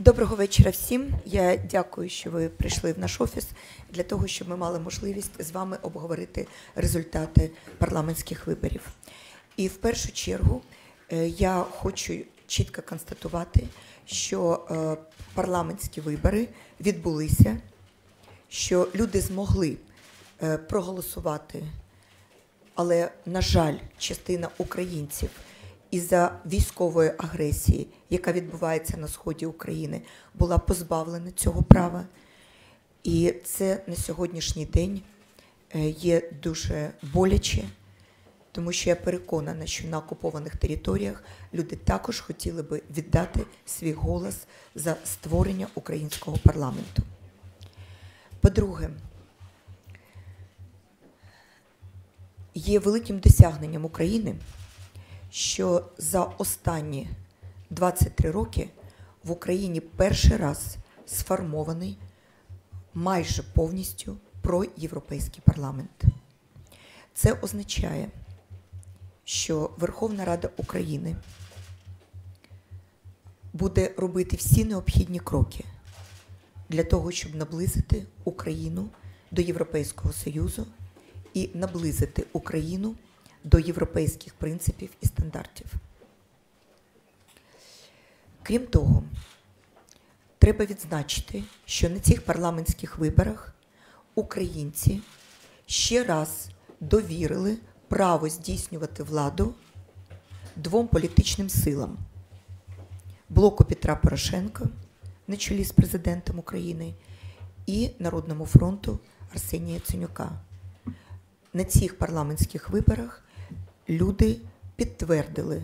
Доброго вечора всім. Я дякую, що ви прийшли в наш офіс для того, щоб ми мали можливість з вами обговорити результати парламентських виборів. І в першу чергу е, я хочу чітко констатувати, що е, парламентські вибори відбулися, що люди змогли е, проголосувати, але, на жаль, частина українців із-за військової агресії, яка відбувається на сході України, була позбавлена цього права. І це на сьогоднішній день е, є дуже боляче, тому що я переконана, що на окупованих територіях люди також хотіли би віддати свій голос за створення українського парламенту. По-друге, є великим досягненням України що за останні 23 роки в Україні перший раз сформований майже повністю проєвропейський парламент. Це означає, що Верховна Рада України буде робити всі необхідні кроки для того, щоб наблизити Україну до Європейського Союзу і наблизити Україну до європейських принципів і стандартів. Крім того, треба відзначити, що на цих парламентських виборах українці ще раз довірили право здійснювати владу двом політичним силам блоку Петра Порошенка на чолі з президентом України і Народному фронту Арсенія Яценюка. На цих парламентських виборах люди підтвердили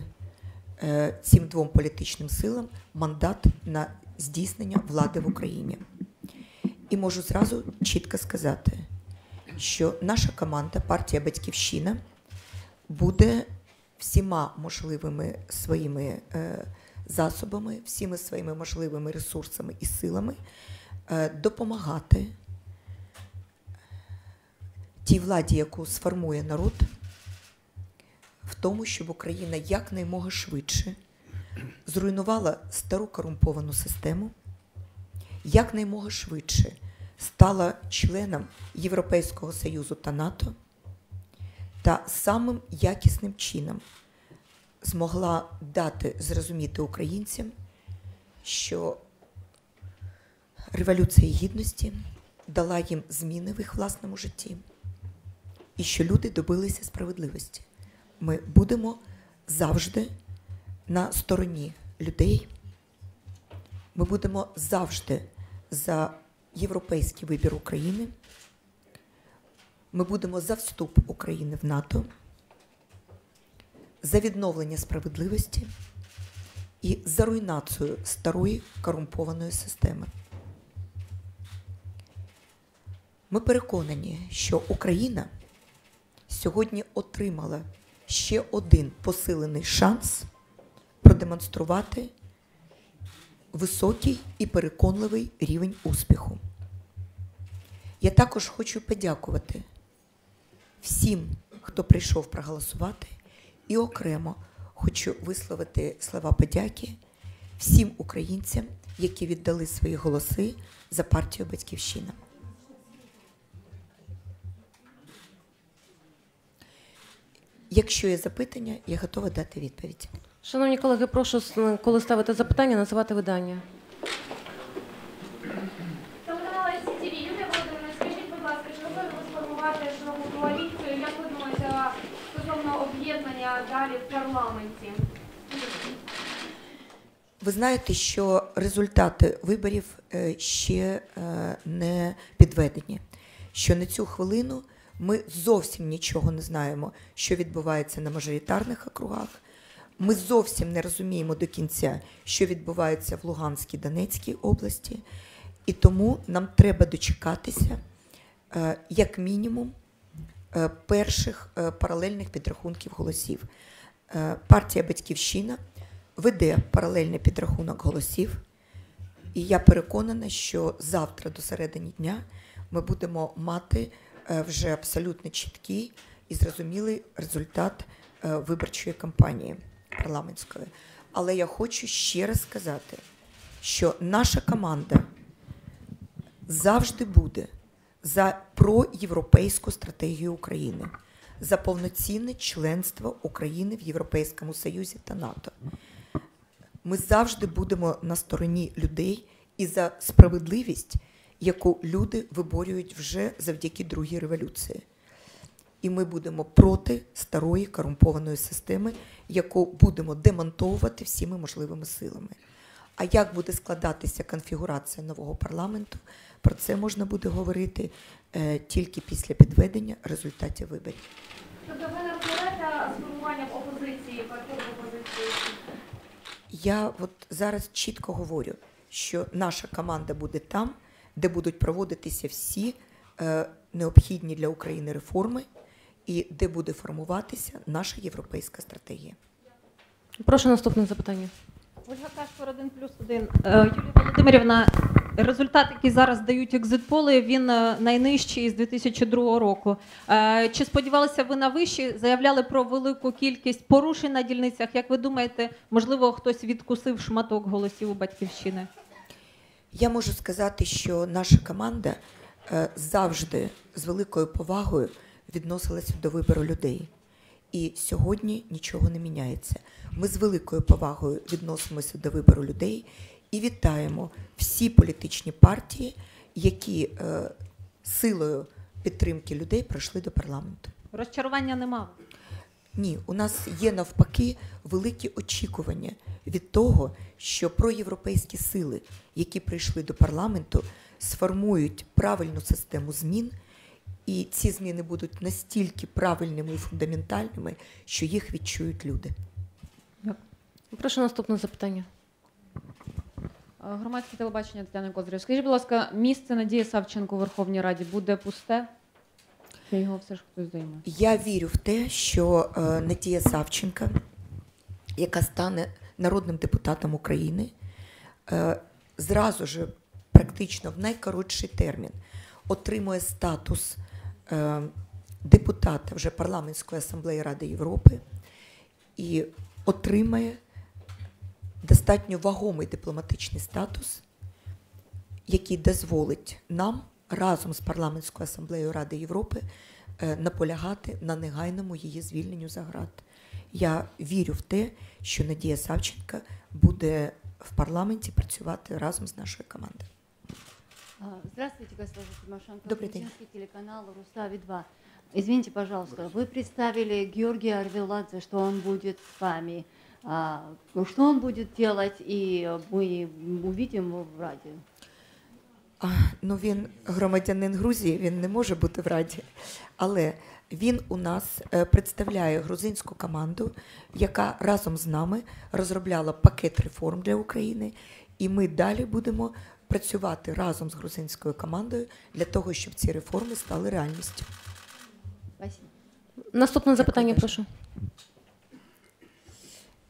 е, цим двом політичним силам мандат на здійснення влади в Україні. І можу зразу чітко сказати, що наша команда, партія Батьківщина, буде всіма можливими своїми е, засобами, всіми своїми можливими ресурсами і силами е, допомагати тій владі, яку сформує народ тому, щоб Україна якнаймога швидше зруйнувала стару корумповану систему, якнаймога швидше стала членом Європейського Союзу та НАТО та самим якісним чином змогла дати зрозуміти українцям, що Революція Гідності дала їм зміни в їх власному житті, і що люди добилися справедливості ми будемо завжди на стороні людей. Ми будемо завжди за європейський вибір України. Ми будемо за вступ України в НАТО, за відновлення справедливості і за руйнацію старої корумпованої системи. Ми переконані, що Україна сьогодні отримала ще один посилений шанс продемонструвати високий і переконливий рівень успіху. Я також хочу подякувати всім, хто прийшов проголосувати, і окремо хочу висловити слова подяки всім українцям, які віддали свої голоси за партію Батьківщина. Якщо є запитання, я готова дати відповідь. Шановні колеги, прошу, коли ставити запитання, називати видання. Телеканал СТВ. Скажіть, будь ласка, чи готові ви сформувати нову коаліцію? Як ви стосовно об'єднання далі в парламенті? Ви знаєте, що результати виборів е, ще е, не підведені. Що на цю хвилину ми зовсім нічого не знаємо, що відбувається на мажоритарних округах. Ми зовсім не розуміємо до кінця, що відбувається в Луганській Донецькій області, і тому нам треба дочекатися, е, як мінімум, е, перших е, паралельних підрахунків голосів. Партія Батьківщина веде паралельний підрахунок голосів, і я переконана, що завтра до середини дня ми будемо мати. Е, вже абсолютно чіткий і зрозумілий результат е, виборчої кампанії парламентської. Але я хочу ще раз сказати, що наша команда завжди буде за проєвропейську стратегію України, за повноцінне членство України в Європейському Союзі та НАТО. Ми завжди будемо на стороні людей і за справедливість, яку люди виборюють вже завдяки другій революції. І ми будемо проти старої корумпованої системи, яку будемо демонтовувати всіми можливими силами. А як буде складатися конфігурація нового парламенту, про це можна буде говорити е, тільки після підведення результатів виборів. Тобто ви розглядаєте сформуванням опозиції, партії опозиції? Я от зараз чітко говорю, що наша команда буде там, де будуть проводитися всі е, необхідні для України реформи, і де буде формуватися наша європейська стратегія. Прошу наступне запитання. Ольга Кашпор, 1 плюс 1. Юлія Володимирівна, результат, який зараз дають екзитполи, він е, найнижчий з 2002 року. Е, Чи сподівалися ви на вищі? Заявляли про велику кількість порушень на дільницях. Як ви думаєте, можливо, хтось відкусив шматок голосів у батьківщини? Я можу сказати, що наша команда е, завжди з великою повагою відносилася до вибору людей. І сьогодні нічого не міняється. Ми з великою повагою відносимося до вибору людей і вітаємо всі політичні партії, які е, силою підтримки людей пройшли до парламенту. Розчарування нема. Ні, у нас є навпаки великі очікування від того, що проєвропейські сили, які прийшли до парламенту, сформують правильну систему змін, і ці зміни будуть настільки правильними і фундаментальними, що їх відчують люди. Прошу наступне запитання. Е, Громадське телебачення Тетяна Козирів. Скажіть, будь ласка, місце Надії Савченко у Верховній Раді буде пусте? Його все ж хтось займе? Я вірю в те, що е, Надія Савченка, яка стане народним депутатом України, е, зразу ж практично в найкоротший термін отримує статус е, депутата вже парламентської асамблеї Ради Європи і отримає достатньо вагомий дипломатичний статус, який дозволить нам разом з парламентською асамблеєю Ради Європи е, наполягати на негайному її звільненню за град. Я вірю в те, що Надія Савченка буде в парламенті працювати разом з нашою командою. А, Здравствуйте, госпожа Тимошенко. Добрый день. Грузинский телеканал «Рустави-2». Извините, пожалуйста, вы представили Георгия Арвеладзе, что он будет с вами. А, ну, что он будет делать, и мы увидим его в Раде. А, ну він громадянин Грузії, він не може бути в Раді. Але він у нас е, представляє грузинську команду, яка разом з нами розробляла пакет реформ для України. І ми далі будемо працювати разом з грузинською командою для того, щоб ці реформи стали реальністю. Наступне запитання, прошу.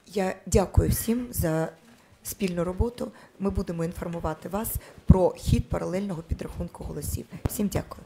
Я дякую всім за спільну роботу. Ми будемо інформувати вас про хід паралельного підрахунку голосів. Всім дякую.